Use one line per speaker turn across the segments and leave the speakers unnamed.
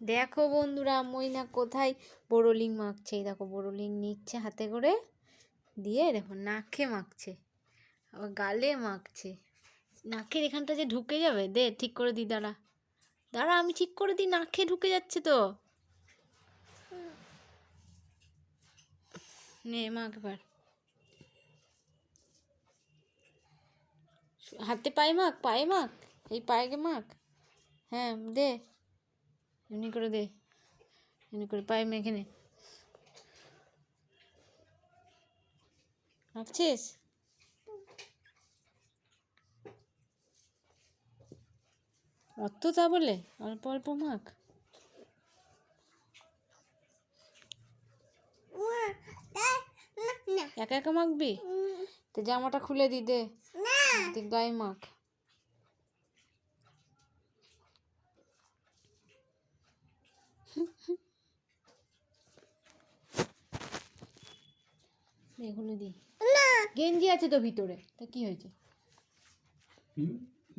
দেখো বন্ধুরা মইনা কোথায় বোরোলিং মাখছে? এই দেখো বোরোলিং নিচ্ছে হাতে করে, দিয়ে দেখো নাকে মাখছে, আবার গালে মাখছে। নাকের এখানটা যে ঢুকে যাবে? দে, ঠিক করে দি দাঁড়া। দাঁড়া, আমি ঠিক করে দিই, নাকে ঢুকে যাচ্ছে তো। নে, মাখ এবার। হাতে পায়ে মাখ পায়ে মাখ, এই পায়ে মাখ। হ্যাঁ দে। এমনি করে দে। এমনি করে পায়ে মেখে নে। মাখছিস অত তা বলে অল্প অল্প মাখ। একা একা মাখবি? তো জামাটা খুলে দি দে। তুই গায়ে মাখ। দে খুলে দি। গেঞ্জি আছে তো ভিতরে তা কি হয়েছে?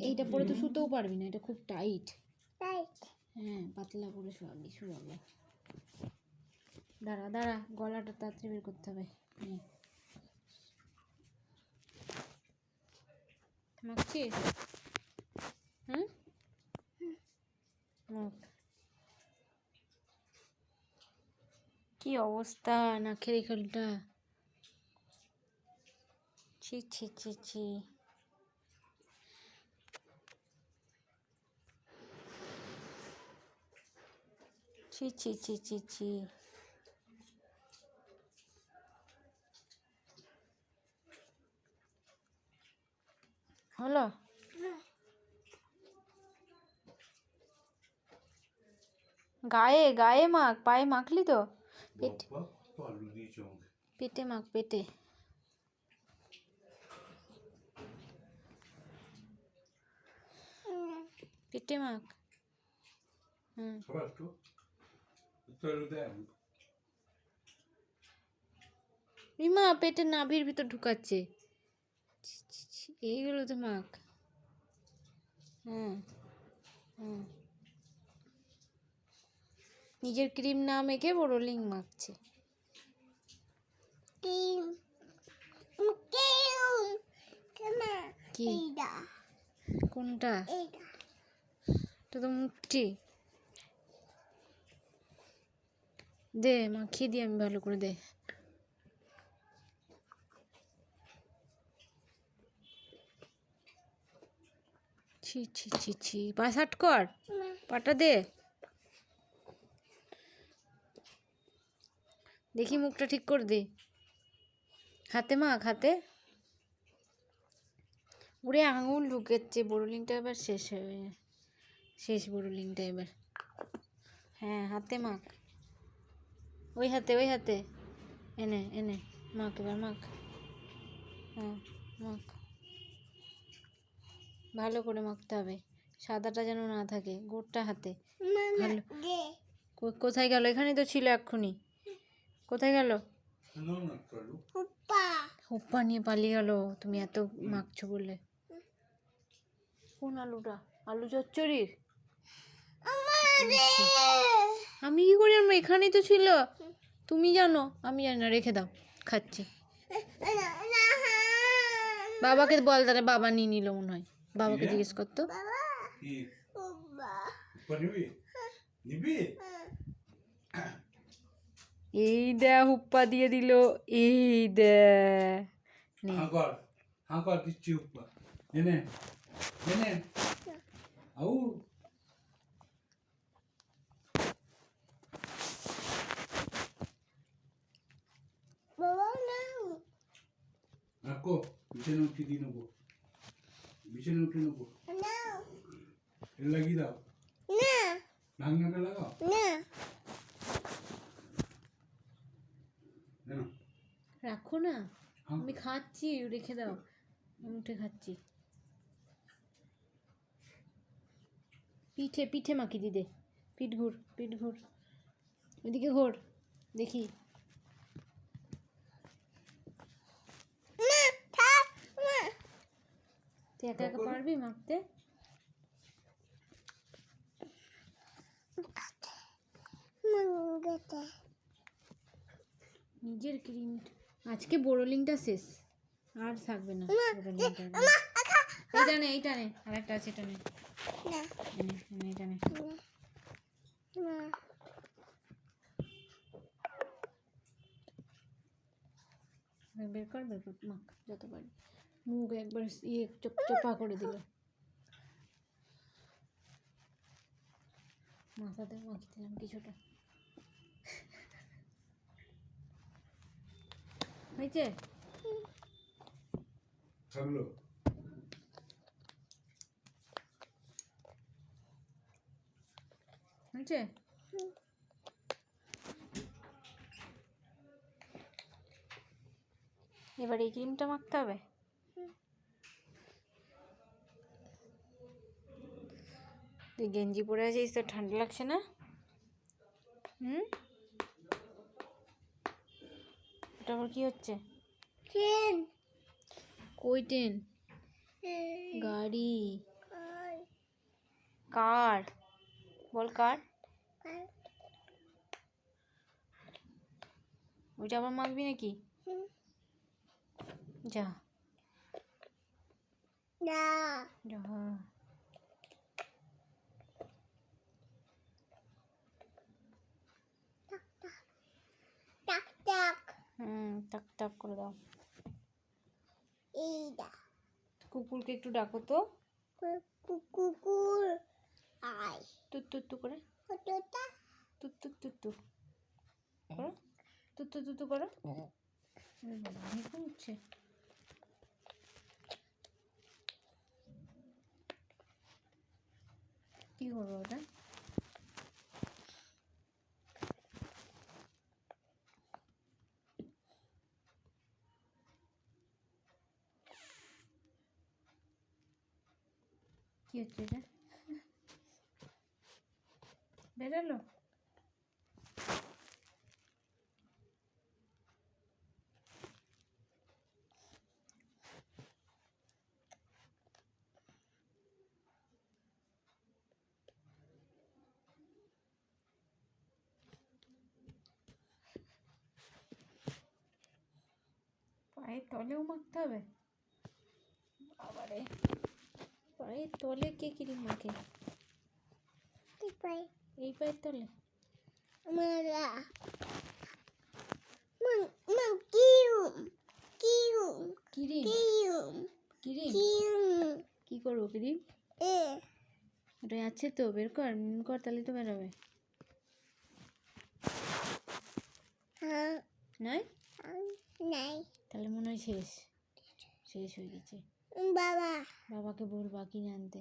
এইটা পরে তো শুতেও পারবি না এটা খুব টাইট। হ্যাঁ পাতলা করে শোয়াবি শোয়াবো। দাঁড়া দাঁড়া গলাটা তাড়াতাড়ি বের করতে হবে। নে। মাখছিস? হুম। মাখ। কি অবস্থা? নাকের এখানটা। ছি ছি ছি ছি। ছি ছি ছি ছি ছি। হলো? গায়ে গায়ে মাখ, পায়ে মাখলি তো? পেট। পেটে মাখ পেটে। পেটে মাখ। হুম। ইমা পেটে নাভির ভিতর ঢুকাচ্ছে। এইগুলো তো মাখ। হ্যাঁ হ্যাঁ নিজের ক্রিম না মেখে বোরোলিং মাখছে। কি? কোনটা? এটা তো মুখটি। দে মাখিয়ে দিই আমি ভালো করে দে। ছি ছি ছি ছি। পায়ে হাট কর পাটা দে। দেখি মুখটা ঠিক করে দে হাতে মাখ হাতে। উড়ে আঙুল ঢুকেছে বোরোলিংটা এবার শেষ হয়ে শেষ বোরোলিংটা এবার। হ্যাঁ হাতে মাখ। ওই হাতে ওই হাতে। এনে এনে মাখ এবার মাখ। হ্যাঁ মাখ। ভালো করে মাখতে হবে। সাদাটা যেন না থাকে গোড়টা হাতে। ভালো। কোথায় গেল? এখানেই তো ছিল এক্ষুনি। কোথায় গেল? হুপ্পা। নিয়ে পালিয়ে গেল। তুমি এত মাখছো বলে কোন আলুটা? আলু চচ্চড়ির? আমি কি করি? আমরা এখানেই তো ছিল। তুমি জানো আমি জানি না রেখে দাও। খাচ্ছি। বাবাকে বল তাহলে বাবা নিয়ে নিল মনে হয়। বাবাকে জিজ্ঞেস করতো
নিবি?
এই দে হুপ্পা দিয়ে দিল। এই দে। নে।
হাঁ কর হাঁ কর দিচ্ছি উপা এনে এনে আউ। রাখো বিছানা উঠে দিয়ে নেব। বিছানা উঠে নেব। লাগিয়ে দাও। ঢাকনাটা লাগাও জানো
রাখো না।
হ্যাঁ।
আমি খাচ্ছি রেখে দাও। আমি উঠে খাচ্ছি। পিঠে পিঠে মাখি দিদে। পিঠ ঘুর পিঠ ঘুর। এদিকে ঘোর দেখি। তুই একা একা পারবি মাখতে? নিজের ক্রিমটা আজকে বোরোলিংটা শেষ। আর থাকবে না এইটা নে এইটা নে আরেকটা আছে এটা নে। এই নে, এইটা নে। বের কর বের কর। মাখ যত পারি। মুখ একবার ইয়ে চোপ চোপা করে দিল। মাথাতে মাখিয়ে দিলাম কিছুটা। হয়েছে?
থাকল
হয়েছে? এবার এই ক্রিমটা মাখতে হবে? তুই গেঞ্জি পরে আছিস তো ঠান্ডা লাগছে না? হুম? ওটা আবার কি হচ্ছে? কই ট্রেন? গাড়ি। কার? বল কার? ওইটা আবার মাখবি নাকি? যা। যা। হুম টাক টাক করে দাও। এই দা কুকুরকে একটু ডাকো তো।
কুকুর। আয়।
তুত তুত তু করে। তুত। তুত তুত তু করো। তুত তুত তু করো। হচ্ছে কি করব ওটা? কি হচ্ছে এটা বেরোলো পায়ের তলেও মাখতে হবে বাবারে পায়ের তলে কে কিরিম মাখে? এই পায়ের তলে? কি করব কিরিম? ওটা আছে তো বের কর কর তাহলে তো বেরোবে।
হ্যাঁ।
নয়
নাই।
তাহলে মনে হয় শেষ। শেষ হয়ে গেছে।
বাবা।
বাবাকে বলবা কিনে আনতে?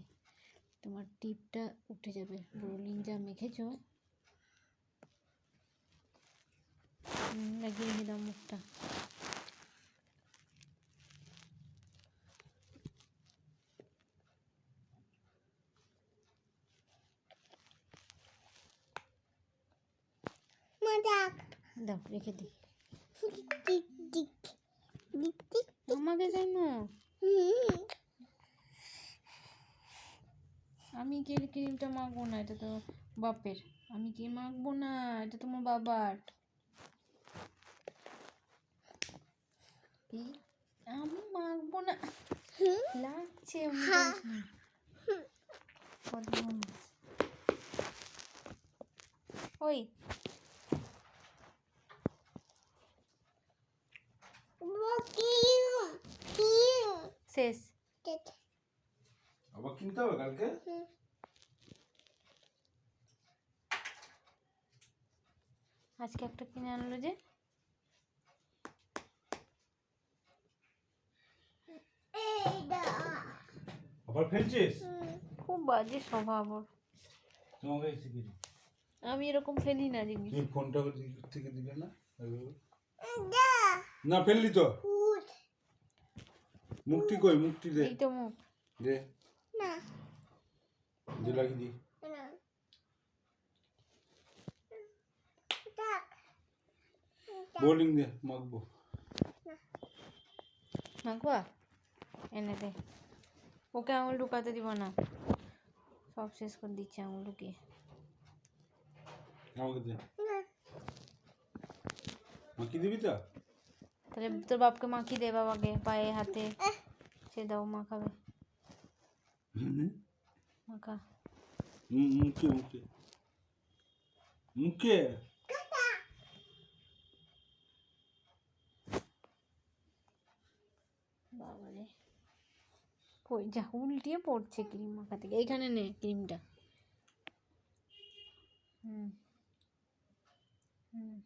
তোমার টিপটা উঠে যাবে। বোলিং যা মেখেছো? লাগিয়ে রেখে দাও মুখটা দাও রেখে দিই। আমাকে কেন? আমি কি ক্রিমটা মাখবো না? এটা তো বাপের। আমি কি মাখবো না? এটা তোমার বাবার? আমি মাখবো না। লাগছে ওই
আবার হবে কালকে?
আজকে একটা কিনে আনলো যে।
আবার ফেলছিস?
খুব বাজে স্বভাব ওর।
তোমাকে
আমি এরকম ফেলি না জিনিস।
তুমি ফোনটা থেকে দিলে না। না ফেললি তো। মুখটি কই? মুক্তি দে।
এই তো মুখ।
দে।
না।
দি
না।
বোলিং দে মাখবো।
মাখবা? এনে দে। ওকে আঙুল ঢুকাতে দিব না। সব শেষ করে দিচ্ছে আঙুল ঢুকিয়ে
আমাকে দে। মাখিয়ে দিবি তো?
তাহলে তোর বাপকে মাখিয়ে দে বাবাকে পায়ে হাতে। সে দাও মাখাবে। মাখা
মুখে।
বাবারে। কই যা উল্টিয়ে পড়ছে ক্রিম মাখা থেকে। এইখানে নে ক্রিমটা। হুম। হুম।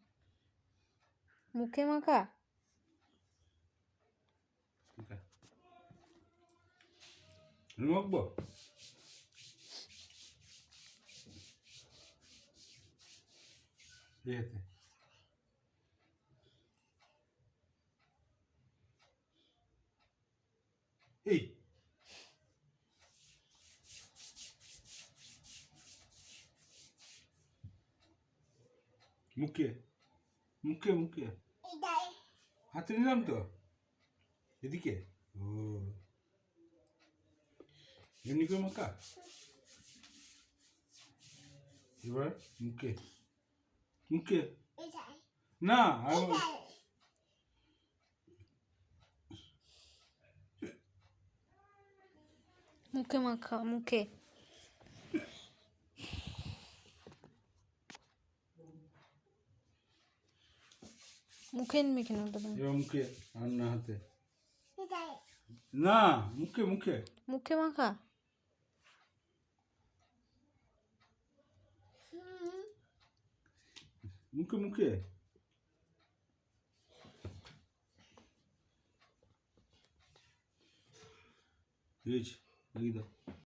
মাখা মুখে
আমি মাখবো এই মুখে মুখে মুখে হাতে নিলাম তো এদিকে ও এমনি করে মাখা এবার মুখে মুখে
এটাই
না আর
এটাই
মুখে মাখা মুখে মুখে মেখে নাও তুমি
এবার মুখে আর না হাতে
এটাই
না মুখে মুখে
মুখে মাখা
মুখে মুখে এই যে, লাগিয়ে দাও